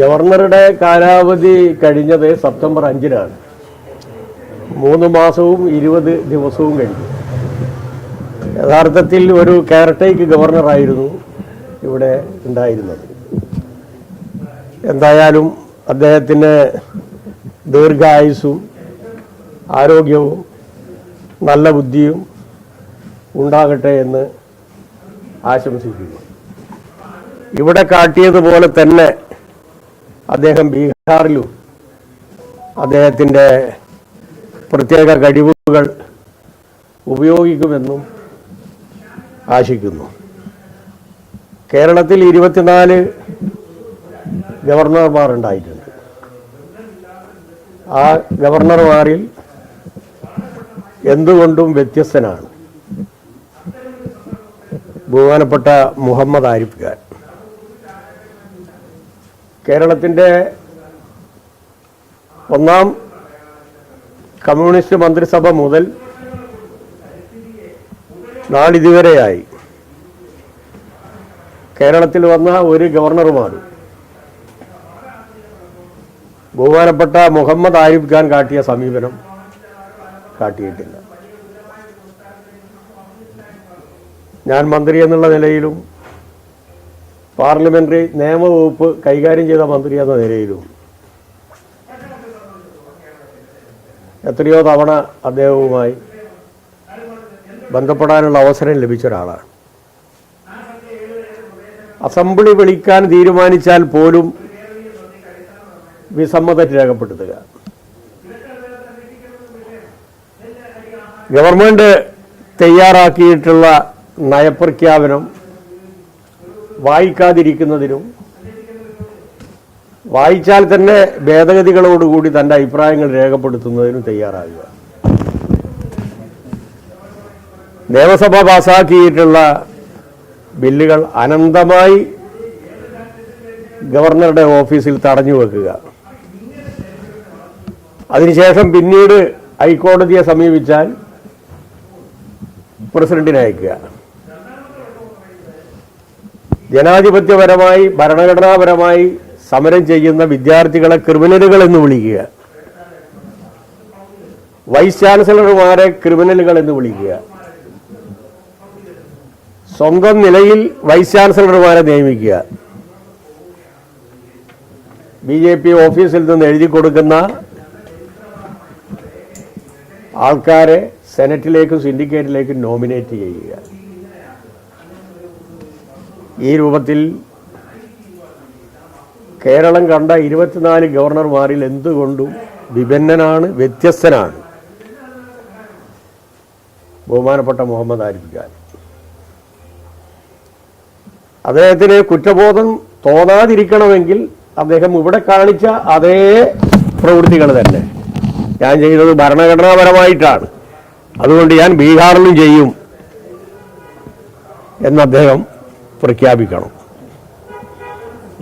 ഗവർണറുടെ കാലാവധി കഴിഞ്ഞത് സെപ്റ്റംബർ അഞ്ചിനാണ്. മൂന്ന് മാസവും ഇരുപത് ദിവസവും കഴിഞ്ഞു. യഥാർത്ഥത്തിൽ ഒരു കെയർടേക്ക് ഗവർണറായിരുന്നു ഇവിടെ ഉണ്ടായിരുന്നത്. എന്തായാലും അദ്ദേഹത്തിന് ദീർഘായുസ്സും ആരോഗ്യവും നല്ല ബുദ്ധിയും ഉണ്ടാകട്ടെ എന്ന് ആശംസിക്കുന്നു. ഇവിടെ കാട്ടിയതുപോലെ തന്നെ അദ്ദേഹം ബീഹാറിലും അദ്ദേഹത്തിന്റെ പ്രത്യേക കഴിവുകൾ ഉപയോഗിക്കുമെന്നും ആശിക്കുന്നു. കേരളത്തിൽ ഇരുപത്തിനാല് ഗവർണർമാർ ഉണ്ടായിട്ടുണ്ട് ആ ഗവർണർമാരിൽ എന്തുകൊണ്ടും വ്യത്യസ്തനാണ്. ബഹുമാനപ്പെട്ട മുഹമ്മദ് ആരിഫ് ഖാൻ. കേരളത്തിന്റെ ഒന്നാം കമ്മ്യൂണിസ്റ്റ് മന്ത്രിസഭ മുതൽ നാളിതുവരെയായി കേരളത്തിൽ വന്ന ഒരു ഗവർണറുമാണ് ബഹുമാനപ്പെട്ട മുഹമ്മദ് ആരിഫ് ഖാൻ കാട്ടിയ സമീപനം കാട്ടിയിട്ടില്ല. ഞാൻ മന്ത്രി എന്നുള്ള നിലയിലും പാർലമെന്ററി നിയമവകുപ്പ് കൈകാര്യം ചെയ്ത മന്ത്രി എന്ന നിലയിലും എത്രയോ തവണ അദ്ദേഹവുമായി ബന്ധപ്പെടാനുള്ള അവസരം ലഭിച്ച ഒരാളാണ്. അസംബ്ലി വിളിക്കാൻ തീരുമാനിച്ചാൽ പോലും വിസമ്മതം രേഖപ്പെടുത്തുക. ഗവൺമെന്റ് തയ്യാറാക്കിയിട്ടുള്ള നയപ്രഖ്യാപനം വായിക്കാതിരിക്കുന്നതിനും വായിച്ചാൽ തന്നെ ഭേദഗതികളോടുകൂടി തന്റെ അഭിപ്രായങ്ങൾ രേഖപ്പെടുത്തുന്നതിനും തയ്യാറാകുക. നിയമസഭ പാസാക്കിയിട്ടുള്ള ബില്ലുകൾ അനന്തമായി ഗവർണറുടെ ഓഫീസിൽ തടഞ്ഞു വെക്കുക. അതിനുശേഷം പിന്നീട് ഹൈക്കോടതിയെ സമീപിച്ചാൽ പ്രസിഡന്റിനെ അയക്കുക. ജനാധിപത്യപരമായി ഭരണഘടനാപരമായി സമരം ചെയ്യുന്ന വിദ്യാർത്ഥികളെ ക്രിമിനലുകൾ എന്ന് വിളിക്കുക. വൈസ് ചാൻസലർമാരെ ക്രിമിനലുകൾ എന്ന് വിളിക്കുക. സ്വന്തം നിലയിൽ വൈസ് ചാൻസലർമാരെ നിയമിക്കുക. ബി ജെ പി ഓഫീസിൽ നിന്ന് എഴുതി കൊടുക്കുന്ന ആൾക്കാരെ സെനറ്റിലേക്കും സിൻഡിക്കേറ്റിലേക്കും നോമിനേറ്റ് ചെയ്യുക. ഈ രൂപത്തിൽ കേരളം കണ്ട ഇരുപത്തിനാല് ഗവർണർമാരിൽ എന്തുകൊണ്ടും വിഭിന്നനാണ് വ്യത്യസ്തനാണ്. ബഹുമാനപ്പെട്ട മുഹമ്മദ് ആരിഫ് ഖാൻ. അദ്ദേഹത്തിന് കുറ്റബോധം തോന്നാതിരിക്കണമെങ്കിൽ അദ്ദേഹം ഇവിടെ കാണിച്ച അതേ പ്രവൃത്തികൾ തന്നെ. ഞാൻ ചെയ്തത് ഭരണഘടനാപരമായിട്ടാണ്. അതുകൊണ്ട് ഞാൻ ബീഹാറിലും ചെയ്യും എന്ന് അദ്ദേഹം പ്രഖ്യാപിക്കണം.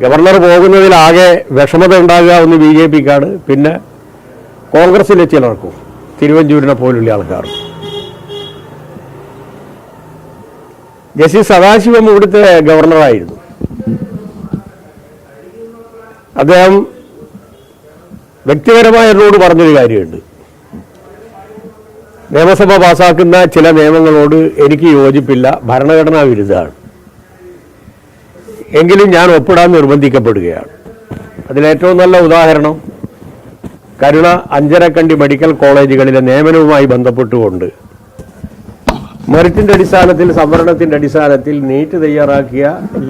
ഗവർണർ പോകുന്നതിലാകെ വിഷമത ഉണ്ടാകുക ഒന്ന് ബി ജെ പിക്കാണ്. പിന്നെ കോൺഗ്രസിലെ ചിലർക്കും തിരുവഞ്ചൂരിനെ പോലുള്ള ആൾക്കാർ ജസ്റ്റിസ് സദാശിവം ഇവിടുത്തെ ഗവർണറായിരുന്നു. അദ്ദേഹം വ്യക്തിപരമായി എന്നോട് പറഞ്ഞൊരു കാര്യമുണ്ട്. നിയമസഭ പാസാക്കുന്ന ചില നിയമങ്ങളോട് എനിക്ക് യോജിപ്പില്ല. ഭരണഘടനാ വിരുദ്ധമാണ്. എങ്കിലും ഞാൻ ഒപ്പിടാൻ നിർബന്ധിക്കപ്പെടുകയാണ്. അതിലേറ്റവും നല്ല ഉദാഹരണം കരുണ അഞ്ചരക്കണ്ടി മെഡിക്കൽ കോളേജുകളിലെ നിയമനവുമായി ബന്ധപ്പെട്ടുകൊണ്ട് മെറിറ്റിന്റെ അടിസ്ഥാനത്തിൽ സംവരണത്തിന്റെ അടിസ്ഥാനത്തിൽ നീറ്റ് തയ്യാറാക്കിയ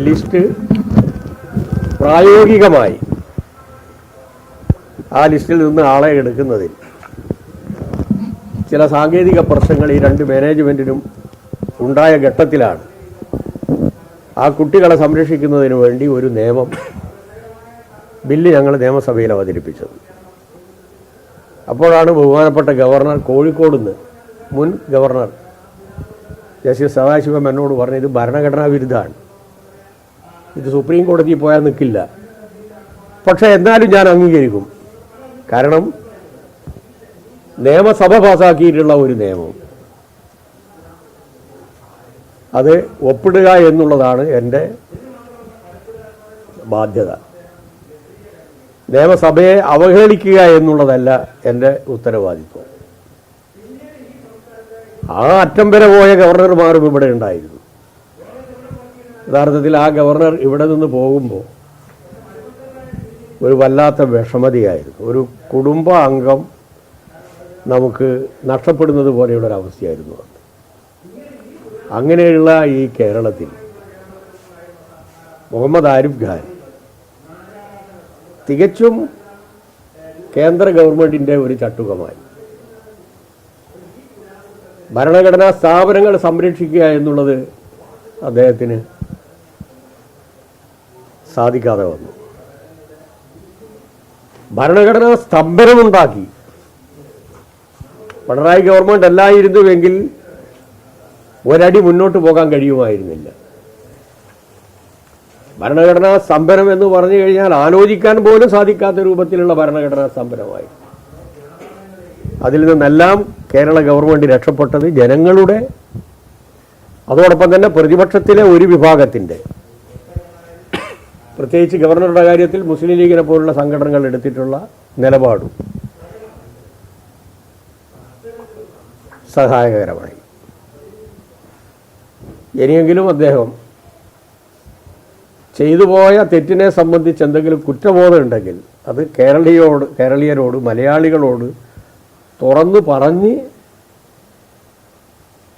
ലിസ്റ്റ് പ്രായോഗികമായി ആ ലിസ്റ്റിൽ നിന്ന് ആളെ എടുക്കുന്നതിൽ ചില സാങ്കേതിക പ്രശ്നങ്ങൾ ഈ രണ്ട് മാനേജ്മെന്റിനും ഉണ്ടായ ഘട്ടത്തിലാണ്. ആ കുട്ടികളെ സംരക്ഷിക്കുന്നതിന് വേണ്ടി ഒരു നിയമം ബില്ല് ഞങ്ങൾ നിയമസഭയിൽ അവതരിപ്പിച്ചത്. അപ്പോഴാണ് ബഹുമാനപ്പെട്ട ഗവർണർ കോഴിക്കോട് നിന്ന് മുൻ ഗവർണർ ജസ്റ്റിസ് സദാശിവം എന്നോട് പറഞ്ഞു ഇത് ഭരണഘടനാ വിരുദ്ധമാണ്. ഇത് സുപ്രീം കോടതിയിൽ പോയാൽ നിൽക്കില്ല. പക്ഷേ എന്നാലും ഞാൻ അംഗീകരിക്കും. കാരണം നിയമസഭ പാസാക്കിയിട്ടുള്ള ഒരു നിയമം. അത് ഒപ്പിടുക എന്നുള്ളതാണ് എന്റെ ബാധ്യത. നിയമസഭയെ അവഹേളിക്കുക എന്നുള്ളതല്ല എന്റെ ഉത്തരവാദിത്വം. ആ അറ്റം വരെ പോയ ഗവർണർമാരും ഇവിടെ ഉണ്ടായിരുന്നു. യഥാർത്ഥത്തിൽ ആ ഗവർണർ ഇവിടെ നിന്ന് പോകുമ്പോൾ ഒരു വല്ലാത്ത വിഷമതയായിരുന്നു. ഒരു കുടുംബ അംഗം നമുക്ക് നഷ്ടപ്പെടുന്നത് പോലെയുള്ളൊരവസ്ഥയായിരുന്നു അത്. അങ്ങനെയുള്ള ഈ കേരളത്തിൽ മുഹമ്മദ് ആരിഫ് ഖാൻ തികച്ചും കേന്ദ്ര ഗവൺമെന്റിന്റെ ഒരു ചട്ടുകമായി. ഭരണഘടനാ സ്ഥാപനങ്ങൾ സംരക്ഷിക്കുക എന്നുള്ളത് അദ്ദേഹത്തിന് സാധിക്കാതെ വന്നു. ഭരണഘടനാ സ്തംഭനമുണ്ടാക്കി. പിണറായി ഗവൺമെന്റ് അല്ലായിരുന്നുവെങ്കിൽ ഒരടി മുന്നോട്ട് പോകാൻ കഴിയുമായിരുന്നില്ല. ഭരണഘടനാ സ്തംഭനം എന്ന് പറഞ്ഞു കഴിഞ്ഞാൽ ആലോചിക്കാൻ പോലും സാധിക്കാത്ത രൂപത്തിലുള്ള ഭരണഘടനാ സ്തംഭനമായി അതിൽ നിന്നെല്ലാം കേരള ഗവൺമെന്റ് രക്ഷപ്പെട്ടത് ജനങ്ങളുടെ അതോടൊപ്പം തന്നെ പ്രതിപക്ഷത്തിലെ ഒരു വിഭാഗത്തിന്റെ. പ്രത്യേകിച്ച് ഗവർണറുടെ കാര്യത്തിൽ മുസ്ലിം ലീഗിനെ പോലുള്ള സംഘടനകൾ എടുത്തിട്ടുള്ള നിലപാടും സഹായകരമായി. ഇനിയെങ്കിലും അദ്ദേഹം ചെയ്തു പോയ തെറ്റിനെ സംബന്ധിച്ച് എന്തെങ്കിലും കുറ്റബോധം ഉണ്ടെങ്കിൽ അത് കേരളീയോട് കേരളീയരോട് മലയാളികളോട് തുറന്നു പറഞ്ഞ്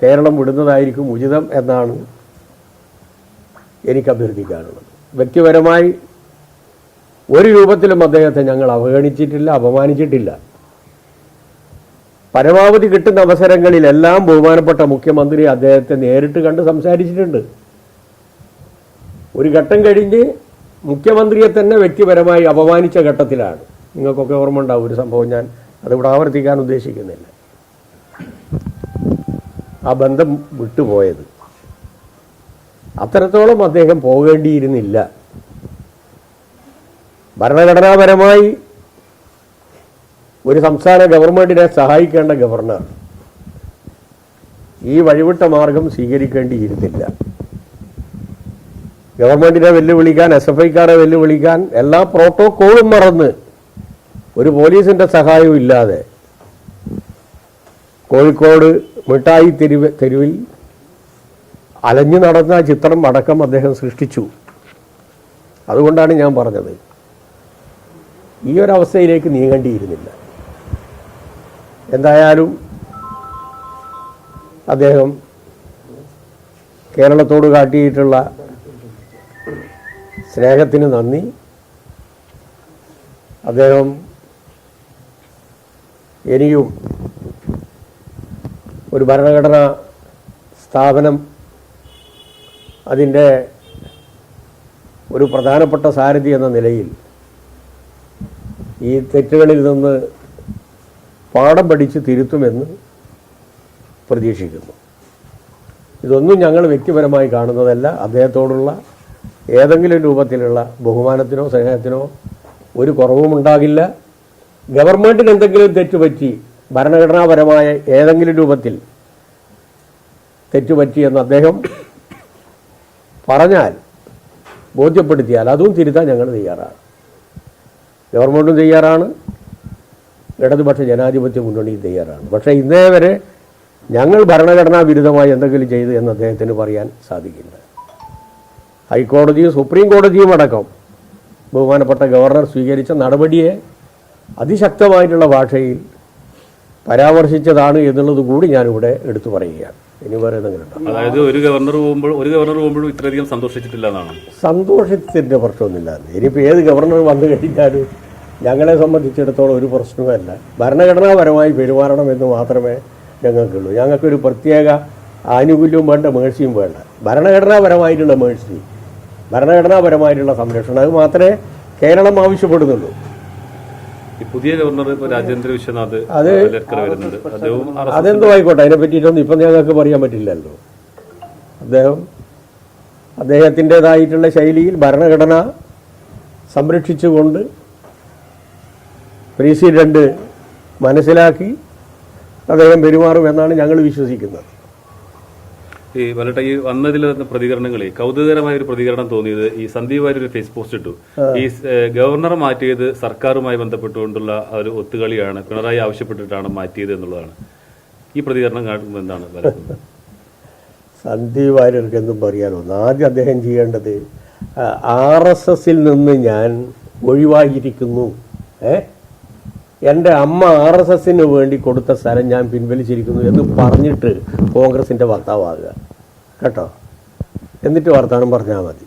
കേരളം വിടുന്നതായിരിക്കും ഉചിതം എന്നാണ് എനിക്ക് അഭ്യർത്ഥിക്കാനുള്ളത്. വ്യക്തിപരമായി ഒരു രൂപത്തിലും അദ്ദേഹത്തെ ഞങ്ങൾ അവഗണിച്ചിട്ടില്ല അപമാനിച്ചിട്ടില്ല. പരമാവധി കിട്ടുന്ന അവസരങ്ങളിലെല്ലാം ബഹുമാനപ്പെട്ട മുഖ്യമന്ത്രി അദ്ദേഹത്തെ നേരിട്ട് കണ്ട് സംസാരിച്ചിട്ടുണ്ട്. ഒരു ഘട്ടം കഴിഞ്ഞ് മുഖ്യമന്ത്രിയെ തന്നെ വ്യക്തിപരമായി അപമാനിച്ച ഘട്ടത്തിലാണ്. നിങ്ങൾക്കൊക്കെ ഓർമ്മ ഉണ്ടാവും ഒരു സംഭവം ഞാൻ അതിവിടെ ആവർത്തിക്കാൻ ഉദ്ദേശിക്കുന്നില്ല. ആ ബന്ധം വിട്ടുപോയത്. അത്രത്തോളം അദ്ദേഹം പോകേണ്ടിയിരുന്നില്ല. ഭരണഘടനാപരമായി ഒരു സംസ്ഥാന ഗവൺമെന്റിനെ സഹായിക്കേണ്ട ഗവർണർ ഈ വഴിവിട്ട മാർഗം സ്വീകരിക്കേണ്ടിയിരുന്നില്ല. ഗവൺമെന്റിനെ വെല്ലുവിളിക്കാൻ എസ് എഫ് ഐക്കാരെ വെല്ലുവിളിക്കാൻ എല്ലാ പ്രോട്ടോക്കോളും മറന്ന് ഒരു പോലീസിന്റെ സഹായവും ഇല്ലാതെ കോഴിക്കോട് മിഠായി തെരുവ് തെരുവിൽ അലഞ്ഞു നടന്ന ചിത്രം അടക്കം അദ്ദേഹം സൃഷ്ടിച്ചു. അതുകൊണ്ടാണ് ഞാൻ പറഞ്ഞത്. ഈ ഒരവസ്ഥയിലേക്ക് നീങ്ങേണ്ടിയിരുന്നില്ല. എന്തായാലും അദ്ദേഹം കേരളത്തോട് കാട്ടിയിട്ടുള്ള സ്നേഹത്തിന് നന്ദി. അദ്ദേഹം ഇനിയും ഒരു ഭരണഘടനാ സ്ഥാപനം അതിന്റെ ഒരു പ്രധാനപ്പെട്ട സാരഥി എന്ന നിലയിൽ ഈ തെറ്റുകളിൽ നിന്ന് പാഠം പഠിച്ച് തിരുത്തുമെന്ന് പ്രതീക്ഷിക്കുന്നു. ഇതൊന്നും ഞങ്ങൾ വ്യക്തിപരമായി കാണുന്നതല്ല. അദ്ദേഹത്തോടുള്ള ഏതെങ്കിലും രൂപത്തിലുള്ള ബഹുമാനത്തിനോ സ്നേഹത്തിനോ ഒരു കുറവും ഉണ്ടാകില്ല. ഗവൺമെന്റിന് എന്തെങ്കിലും തെറ്റുപറ്റി ഭരണഘടനാപരമായ ഏതെങ്കിലും രൂപത്തിൽ തെറ്റുപറ്റി എന്ന് അദ്ദേഹം പറഞ്ഞാൽ ബോധ്യപ്പെടുത്തിയാൽ അതും തിരുത്താൻ ഞങ്ങൾ തയ്യാറാണ്. ഗവൺമെന്റും തയ്യാറാണ്. ഇടതുപക്ഷ ജനാധിപത്യ മുന്നണിയും തയ്യാറാണ്. പക്ഷേ ഇന്നേ വരെ ഞങ്ങൾ ഭരണഘടനാ വിരുദ്ധമായി എന്തെങ്കിലും ചെയ്തു എന്ന് അദ്ദേഹത്തിന് പറയാൻ സാധിക്കില്ല. ഹൈക്കോടതിയും സുപ്രീം കോടതിയും അടക്കം ബഹുമാനപ്പെട്ട ഗവർണർ സ്വീകരിച്ച നടപടിയെ അതിശക്തമായിട്ടുള്ള ഭാഷയിൽ പരാമർശിച്ചതാണ് എന്നുള്ളത് കൂടി ഞാനിവിടെ എടുത്തു പറയുകയാണ്. ഇനി വേറെ എന്തെങ്കിലും അതായത് ഒരു ഗവർണർ പോകുമ്പോൾ ഒരു ഗവർണർ പോകുമ്പോഴും ഇത്രയധികം സന്തോഷിച്ചിട്ടില്ല എന്നാണ്. സന്തോഷത്തിന്റെ പ്രശ്നമൊന്നുമില്ല. ഇനിയിപ്പോൾ ഏത് ഗവർണർ വന്നു കഴിഞ്ഞാലും ഞങ്ങളെ സംബന്ധിച്ചിടത്തോളം ഒരു പ്രശ്നവുമല്ല. ഭരണഘടനാപരമായി പെരുമാറണം എന്ന് മാത്രമേ ഞങ്ങൾക്കുള്ളൂ. ഞങ്ങൾക്കൊരു പ്രത്യേക ആനുകൂല്യവും വേണ്ട മേഴ്സിയും വേണ്ട. ഭരണഘടനാപരമായിട്ടുള്ള മേഴ്സി ഭരണഘടനാപരമായിട്ടുള്ള സംരക്ഷണം അത് മാത്രമേ കേരളം ആവശ്യപ്പെടുന്നുള്ളൂ. ഈ പുതിയ ഗവർണർ ഇപ്പോൾ രാജേന്ദ്ര വിശ്വനാഥ് അത് അതെന്തോ ആയിക്കോട്ടെ അതിനെ പറ്റിയിട്ടൊന്നും ഇപ്പം ഞങ്ങൾക്ക് പറയാൻ പറ്റില്ലല്ലോ. അദ്ദേഹം അദ്ദേഹത്തിന്റെതായിട്ടുള്ള ശൈലിയിൽ ഭരണഘടന സംരക്ഷിച്ചുകൊണ്ട് പ്രസിഡന്റ് മനസ്സിലാക്കി അദ്ദേഹം പെരുമാറുമെന്നാണ് ഞങ്ങൾ വിശ്വസിക്കുന്നത്. ഈ വലട്ട ഈ വന്നതിൽ വന്ന പ്രതികരണങ്ങളെ കൗതുകകരമായ ഒരു പ്രതികരണം തോന്നിയത് ഈ സന്ദീപ് വാര്യർ ഒരു ഫേസ് പോസ്റ്റ് ഇട്ടു. ഈ ഗവർണർ മാറ്റിയത് സർക്കാരുമായി ബന്ധപ്പെട്ടുകൊണ്ടുള്ള ഒരു ഒത്തുകളിയാണ് പിണറായി ആവശ്യപ്പെട്ടിട്ടാണ് മാറ്റിയത് എന്നുള്ളതാണ്. ഈ പ്രതികരണം കാണുമ്പോൾ എന്താണ് സന്ദീപ് വാര്യർക്ക് എന്തും പറയാനോ ആദ്യം അദ്ദേഹം ചെയ്യേണ്ടത് ആർ എസ് എസിൽ നിന്ന് ഞാൻ ഒഴിവായിരിക്കുന്നു ഏ? എന്റെ അമ്മ ആർ എസ് എസിന് വേണ്ടി കൊടുത്ത സ്ഥലം ഞാൻ പിൻവലിച്ചിരിക്കുന്നു എന്ന് പറഞ്ഞിട്ട് കോൺഗ്രസിന്റെ വക്താവാകുക. കേട്ടോ? എന്നിട്ട് വർത്തമാനം പറഞ്ഞാൽ മതി.